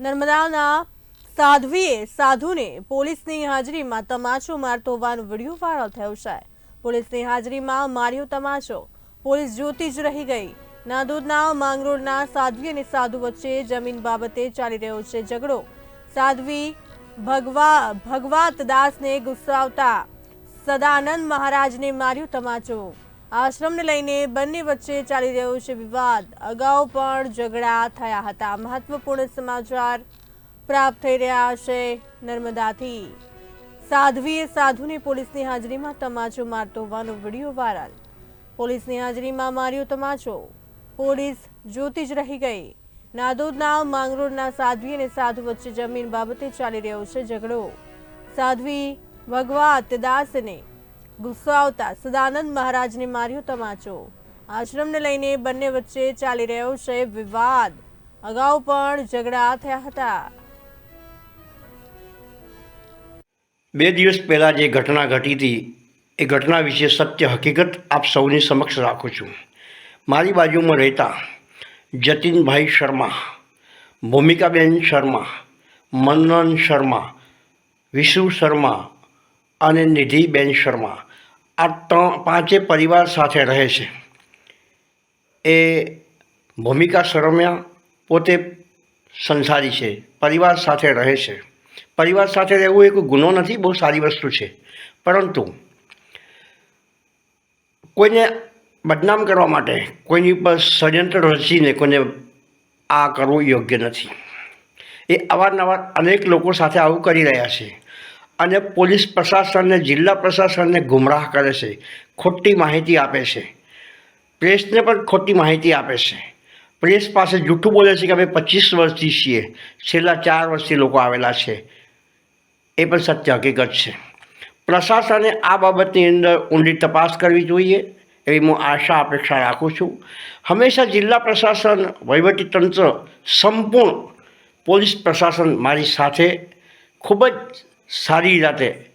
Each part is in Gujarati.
નર્મદાના સાધ્વીએ સાધુને પોલીસની હાજરીમાં તમાચો મારતો હોવાનો વીડિયો વાયરલ થયો છે. પોલીસની હાજરીમાં માર્યો તમાચો. પોલીસ જોતી જ રહી ગઈ. નાદોદના માંગરોળના સાધ્વી અને સાધુ વચ્ચે જમીન બાબતે ચાલી રહ્યો છે ઝઘડો. સાધ્વી ભગવા, ભગવાત દાસને ગુસ્સાવતા સદાનંદ મહારાજને માર્યો તમાચો. આશ્રમને લઈને બંને વચ્ચે ચાલી રહ્યો છે વિવાદ. અગાઉ પણ ઝઘડા થયા હતા. મહત્વપૂર્ણ સમાચાર પ્રાપ્ત થઈ રહ્યા છે નર્મદાથી. સાધ્વીએ સાધુને પોલીસની હાજરીમાં તમાચો મારતો હોવાનો વીડિયો વાયરલ. પોલીસની હાજરીમાં માર્યો તમાચો. પોલીસ જોતી જ રહી ગઈ. નાદોદના માંગરોળના સાધ્વી અને સાધુ વચ્ચે જમીન બાબતે ચાલી રહ્યો છે ઝઘડો. સાધ્વી ભગવાત દાસને ગુસ્સો આવતા સદાનંદ મહારાજને માર્યો તમાચો. આશ્રમને લઈને બંને વચ્ચે ચાલી રહ્યો છે વિવાદ. અગાઉ પણ ઝઘડા થયા હતા. બે દિવસ પહેલાં જે ઘટના ઘટી હતી, એ ઘટના વિશે સત્ય હકીકત આપ સૌની સમક્ષ રાખું છું. મારી બાજુમાં રહેતા જતીનભાઈ શર્મા, ભૂમિકાબેન શર્મા, મનન શર્મા, વિશુ શર્મા અને નિધિબેન શર્મા આ ત્રણ, પાંચે પરિવાર સાથે રહે છે. એ ભૂમિકા શર્મા પોતે સંસારી છે, પરિવાર સાથે રહે છે. પરિવાર સાથે રહેવું એ કોઈ ગુનો નથી, બહુ સારી વસ્તુ છે. પરંતુ કોઈને બદનામ કરવા માટે, કોઈની ઉપર ષડયંત્ર રચીને કોઈને આ કરવું યોગ્ય નથી. એ અવારનવાર અનેક લોકો સાથે આવું કરી રહ્યા છે. અને પોલીસ પ્રશાસનને જિલ્લા પ્રશાસનને ગુમરાહ કરે છે. ખોટી માહિતી આપે છે. પ્રેસને પણ ખોટી માહિતી આપે છે. પ્રેસ પાસે જૂઠું બોલે છે કે અમે પચીસ વર્ષથી છીએ. છેલ્લા ચાર વર્ષથી લોકો આવેલા છે. એ પણ સત્ય હકીકત છે. પ્રશાસને આ બાબતની અંદર ઊંડી તપાસ કરવી જોઈએ એવી હું આશા અપેક્ષા રાખું છું. હંમેશા જિલ્લા પ્રશાસન વહીવટીતંત્ર સંપૂર્ણ પોલીસ પ્રશાસન મારી સાથે ખૂબ જ સારી જાતે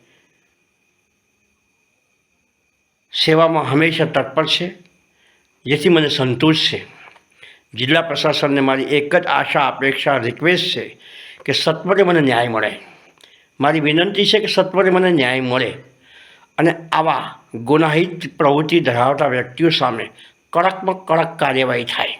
સેવામાં હંમેશા તત્પર છે, જેથી મને સંતોષ છે. જિલ્લા પ્રશાસનને મારી એક જ આશા, અપેક્ષા રિક્વેસ્ટ છે કે સત્વરે મને ન્યાય મળે. મારી વિનંતી છે કે સત્વરે મને ન્યાય મળે અને આવા ગુનાહિત પ્રવૃત્તિ ધરાવતા વ્યક્તિઓ સામે કડકમાં કડક કાર્યવાહી થાય.